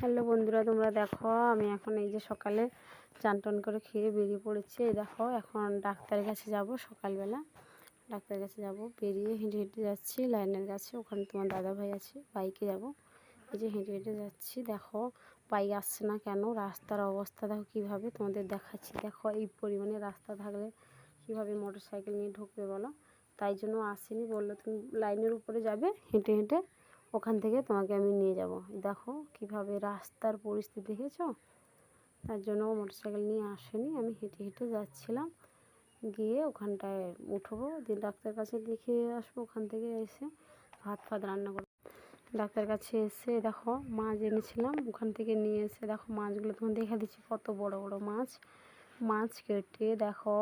Hello বন্ধুরা, তোমরা দেখো, আমি এখন এই যে সকালে চান টান করে খেয়ে বেরিয়ে পড়েছি। এই দেখো, এখন ডাক্তারের কাছে যাব সকালবেলা। ডাক্তারের কাছে যাব, বেরিয়ে হেঁটে হেঁটে যাচ্ছি, লাইনের কাছে। ওখানে তোমার দাদা ভাই আছে, বাইকে যাব। এই যে হেঁটে হেঁটে যাচ্ছি, দেখো, বাইক আসছে না কেন? রাস্তার অবস্থা দেখো কীভাবে তোমাদের দেখাচ্ছি। দেখো, এই পরিমাণে রাস্তা থাকলে কীভাবে মোটর সাইকেল নিয়ে ঢুকবে বলো? তাই জন্য আসেনি, বলল তুমি লাইনের উপরে যাবে, হেঁটে হেঁটে ওখান থেকে তোমাকে আমি নিয়ে যাব। দেখো কীভাবে রাস্তার পরিস্থিতি দেখেছ? তার জন্য মোটরসাইকেল নিয়ে আসেনি। আমি হেঁটে হেঁটে যাচ্ছিলাম। গিয়ে ওখানটায় উঠবো। দিয়ে ডাক্তার কাছে দেখিয়ে আসব ওখান থেকে এসে। ভাত ফাত রান্না করব। ডাক্তার কাছে এসে দেখো মাছ এনেছিলাম। ওখান থেকে নিয়ে এসে দেখো মাছগুলো তখন দেখা দিচ্ছি। কত বড় বড় মাছ। মাছ কেটে দেখো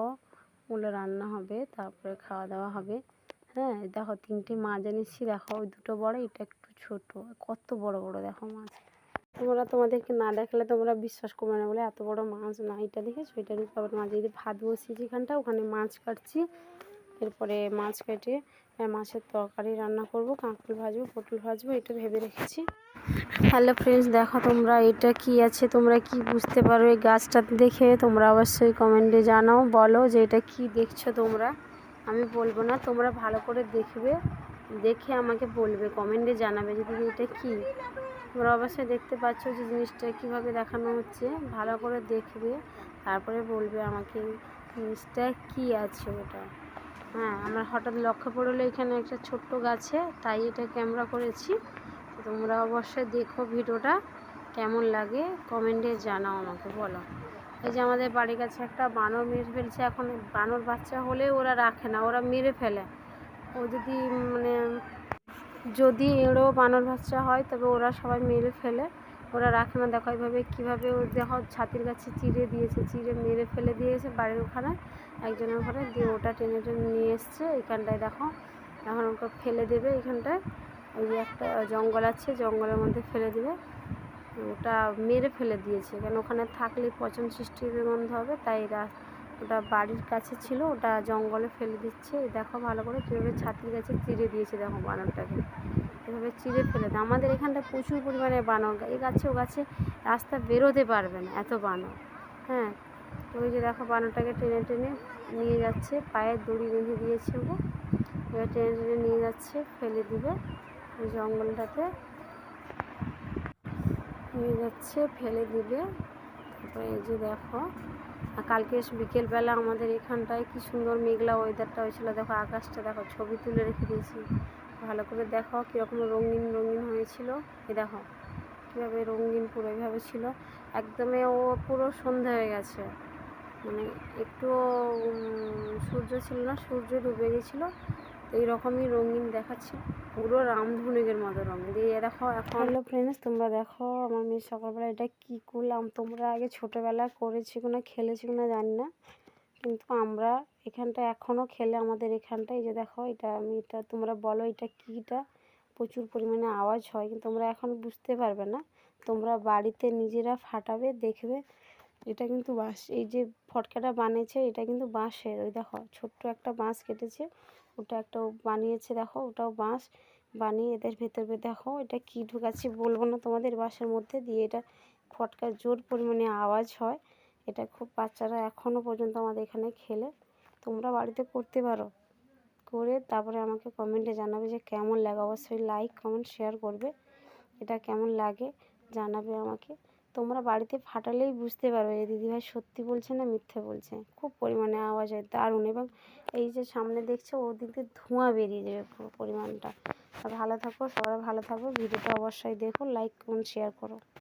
ওগুলো রান্না হবে, তারপরে খাওয়া দাওয়া হবে। হ্যাঁ দেখো তিনটে মাছ এনেছি দেখো ওই দুটো বড়, এটা একটু ছোট। কত বড় বড় দেখো মাছ তোমরা তোমাদেরকে না দেখলে তোমরা বিশ্বাস করবে না বলে এত বড় মাছ না, এটা দেখেছ? এটার উপর মাছ এই ভাত বসি যেখানটা, ওখানে মাছ কাটছি। এরপরে মাছ কেটে মাছের তরকারি রান্না করব, কাঁকড় ভাজবো, পটল ভাজবো, এটা ভেবে রেখেছি। হ্যালো ফ্রেন্ডস দেখো তোমরা এটা কি আছে, তোমরা কি বুঝতে পারো এই গাছটা দেখে? তোমরা অবশ্যই কমেন্টে জানাও, বলো যে এটা কি দেখছ তোমরা। আমি বলব না, তোমরা ভালো করে দেখবে, দেখে আমাকে বলবে কমেন্টে জানাবে যদি এটা কি। তোমরা অবশ্যই দেখতে পাচ্ছ যে জিনিসটা কীভাবে দেখানো হচ্ছে, ভালো করে দেখবে, তারপরে বলবে আমাকে জিনিসটা কি আছে ওটা। হ্যাঁ আমার হঠাৎ লক্ষ্য পড়ল এখানে একটা ছোট্ট গাছে, তাই এটা ক্যামেরা করেছি। তোমরা অবশ্যই দেখো ভিডিওটা, কেমন লাগে কমেন্টে জানাও আমাকে, বলো। এই যে আমাদের বাড়ির কাছে একটা বানর মেরে ফেলছে, এখন বানর বাচ্চা হলে ওরা রাখে না, ওরা মেরে ফেলে। ও যদি মানে যদি এড়ো বানর বাচ্চা হয়, তবে ওরা সবাই মেরে ফেলে। ওরা রাখে না, দেখো এইভাবে কীভাবে ও দেখো ছাতির কাছে চিড়ে দিয়েছে, চিড়ে মেরে ফেলে দিয়েছে বাড়ির ওখানে। একজনের ঘরে দিয়ে ওটা টেনে টেনে নিয়ে এসছে এইখানটায়, দেখো। এখন ওকে ফেলে দেবে এখানটায় ওই যে একটা জঙ্গল আছে, জঙ্গলের মধ্যে ফেলে দেবে। ওটা মেরে ফেলে দিয়েছে। কেন ওখানে থাকলে পচন সৃষ্টির গন্ধ হবে, তাই ওটা বাড়ির কাছে ছিল, ওটা জঙ্গলে ফেলে দিচ্ছে। দেখো ভালো করে কীভাবে ছাতির গাছে চিড়ে দিয়েছে দেখো বানরটাকে। এভাবে চিড়ে ফেলে দেয়। আমাদের এখানটা প্রচুর পরিমাণে বানর এই গাছে ও গাছে রাস্তা বেরোতে পারবে না এত বানর। হ্যাঁ ওই যে দেখো বানরটাকে টেনে টেনে নিয়ে যাচ্ছে পায়ের দড়ি বেঁধে দিয়েছে ওকে এবার টেনে টেনে নিয়ে যাচ্ছে, ফেলে দিবে ওই জঙ্গলটাতে। নিয়ে যাচ্ছে, ফেলে দিবে। তারপরে এই যে দেখো কালকে বিকেলবেলা আমাদের এখানটায় কি সুন্দর মেঘলা ওয়েদারটা হয়েছিল। দেখো আকাশটা, দেখো ছবি তুলে রেখে দিয়েছি। ভালো করে দেখো কীরকম রঙিন রঙিন হয়েছিল। এ দেখো, কীভাবে রঙিন পুরো এইভাবে ছিল। একদমে ও পুরো সন্ধে হয়ে গেছে। মানে একটু সূর্য ছিল না, সূর্য ডুবে গেছিল। এই রকমই রঙিন দেখাচ্ছে। পুরো রামধনুকের মতো রঙ। দিয়ে দেখো এখন হলো ফ্রেন্ডস তোমরা দেখো আমার মেয়ে সকালবেলা এটা কী করলাম? তোমরা আগে ছোটোবেলা করেছি কিনা, খেলেছি কিনা জানি না। কিন্তু আমরা এখানটা এখনও খেলে আমাদের এখানটা এই যে দেখো এটা আমি এটা তোমরা বলো এটা কীটা? প্রচুর পরিমাণে আওয়াজ হয়, কিন্তু তোমরা এখন বুঝতে পারবে না। তোমরা বাড়িতে নিজেরা ফাটাবে, দেখবে এটা কিন্তু বাঁশ, এই যে ফটকাটা বানিয়েছে এটা কিন্তু বাঁশের, ওই দেখো ছোট্ট একটা বাঁশ কেটেছে, ওটা একটা বানিয়েছে দেখো, ওটাও বাঁশ, বানিয়ে এদের ভেতরে দেখো এটা কি ঢুকাচ্ছি বলব না তোমাদের বাঁশের মধ্যে দিয়ে এটা ফটকার জোর পরিমাণে আওয়াজ হয়, এটা খুব বাচ্চারা এখনও পর্যন্ত আমাদের এখানে খেলে, তোমরা বাড়িতে করতে পারো, করে তারপরে আমাকে কমেন্টে জানাবে যে কেমন লাগে, অবশ্যই লাইক কমেন্ট শেয়ার করবে, এটা কেমন লাগে জানাবে আমাকে তোমরা বাড়িতে ফাটালেই বুঝতে পারবে যে দিদিভাই সত্যি বলছে না মিথ্যে বলছে। খুব পরিমাণে আওয়াজ হয়, দারুণ। এবং এই যে সামনে দেখছ ওদিক দিয়ে ধোঁয়া বেরিয়ে যাবে পুরো পরিমাণটা। ভালো থাকো, সবাই ভালো থাকো। ভিডিওটা অবশ্যই দেখো লাইক করুন শেয়ার করো।